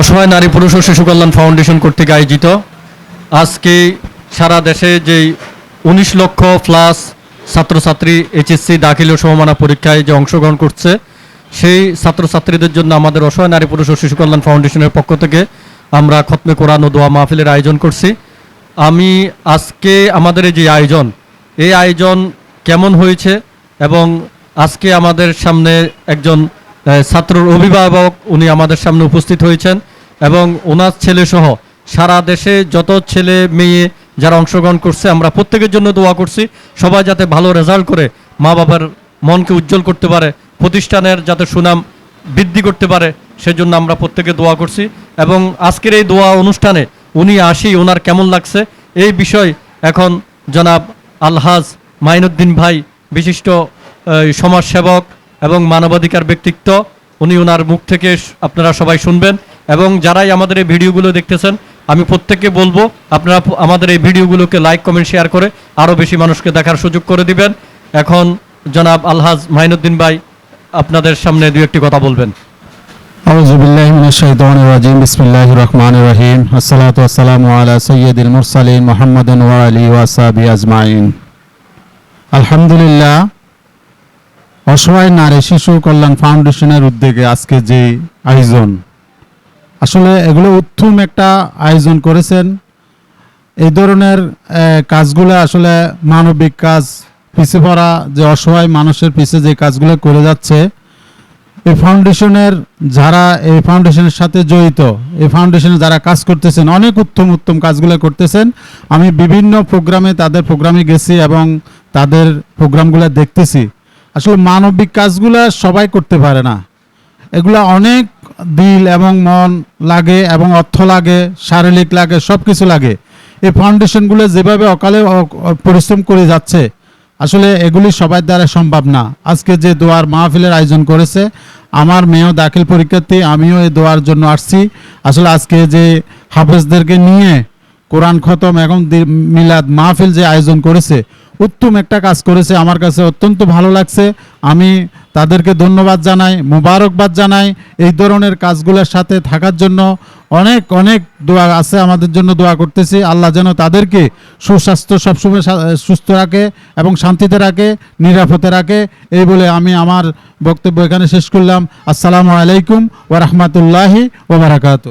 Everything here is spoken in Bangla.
অসহায় নারী, পুরুষ ও শিশু কল্যাণ ফাউন্ডেশন কর্তৃক আয়োজিত। আজকে সারা দেশে যেই উনিশ লক্ষ প্লাস ছাত্রছাত্রী এইচএসসি দাখিল ও সমমানা পরীক্ষায় যে অংশগ্রহণ করছে, সেই ছাত্রছাত্রীদের জন্য আমাদের অসহায় নারী, পুরুষ ও শিশু কল্যাণ ফাউন্ডেশনের পক্ষ থেকে আমরা খতমে কোরআন ও দোয়া মাহফিলের আয়োজন করছি। আমি আজকে আমাদের যে আয়োজন, এই আয়োজন কেমন হয়েছে এবং আজকে আমাদের সামনে একজন ছাত্রর অভিভাবক উনি আমাদের সামনে উপস্থিত হয়েছেন এবং ওনার ছেলে সহ সারা দেশে যত ছেলে মেয়ে যারা অংশগ্রহণ করছে, আমরা প্রত্যেকের জন্য দোয়া করছি, সবাই যাতে ভালো রেজাল্ট করে, মা বাবার মনকে উজ্জ্বল করতে পারে, প্রতিষ্ঠানের যাতে সুনাম বৃদ্ধি করতে পারে, সেজন্য আমরা প্রত্যেকে দোয়া করছি এবং আজকের এই দোয়া অনুষ্ঠানে উনি আসি ওনার কেমন লাগছে, এই বিষয় এখন জনাব আলহাজ মাইনুদ্দিন ভাই, বিশিষ্ট সমাজসেবক এবং মানবাধিকার ব্যক্তিত্ব, উনি ওনার মুখ থেকে আপনারা সবাই শুনবেন। এবং যারাই আমাদের এই ভিডিওগুলো দেখতেছেন, আমি প্রত্যেককে বলব, আপনারা আমাদের এই ভিডিওগুলোকে লাইক, কমেন্ট, শেয়ার করে আরও বেশি মানুষকে দেখার সুযোগ করে দিবেন। এখন জনাব আলহাজ মাহিনুদ্দিন ভাই আপনাদের সামনে দু একটি কথা বলবেন। মোহাম্মদ আলহামদুলিল্লাহ অসহায় নারী শিশু কল্যাণ ফাউন্ডেশনের উদ্যোগে আজকে যে আয়োজন, আসলে এগুলো উত্তম একটা আয়োজন করেছেন। এই ধরনের কাজগুলো আসলে মানবিক কাজ পিছিয়ে পড়া যে অসহায় মানুষের পিছিয়ে যে কাজগুলো করে যাচ্ছে, এই ফাউন্ডেশনের যারা, এই ফাউন্ডেশনের সাথে জড়িত, এই ফাউন্ডেশনে যারা কাজ করতেছেন, অনেক উত্তম উত্তম কাজগুলো করতেছেন। আমি বিভিন্ন প্রোগ্রামে তাদের প্রোগ্রামে গেছি এবং তাদের প্রোগ্রামগুলো দেখতেছি। আসলে মানবিক কাজগুলো সবাই করতে পারে না। এগুলা অনেক দিল এবং মন লাগে এবং অর্থ লাগে, শারীরিক লাগে সব কিছু লাগে। এই ফাউন্ডেশনগুলো যেভাবে অকালে পরিশ্রম করে যাচ্ছে, আসলে এগুলি সবার দ্বারা সম্ভব না। আজকে যে দোয়ার মাহফিলের আয়োজন করেছে, আমার মেয়েও দাখিল পরীক্ষার্থী, আমিও এই দোয়ার জন্য আসছি। আসলে আজকে যে হাফেজদেরকে নিয়ে কোরআন খতম দি- মিলাদ মাহফিল যে আয়োজন করেছে উত্তম একটা কাজ করেছে, আমার কাছে অত্যন্ত ভালো লাগছে। আমি তাদেরকে ধন্যবাদ জানাই, মুবারকবাদ জানাই এই ধরনের কাজগুলোর সাথে থাকার জন্য। অনেক অনেক দোয়া আছে আমাদের জন্য দোয়া করতেছি। আল্লাহ যেন তাদেরকে সুস্বাস্থ্য, সবসময় সুস্থ রাখে এবং শান্তিতে রাখে, নিরাপদে রাখে। এই বলে আমি আমার বক্তব্য এখানে শেষ করলাম। আসসালামু আলাইকুম ওরহমতুল্লাহি ওবরাকাতু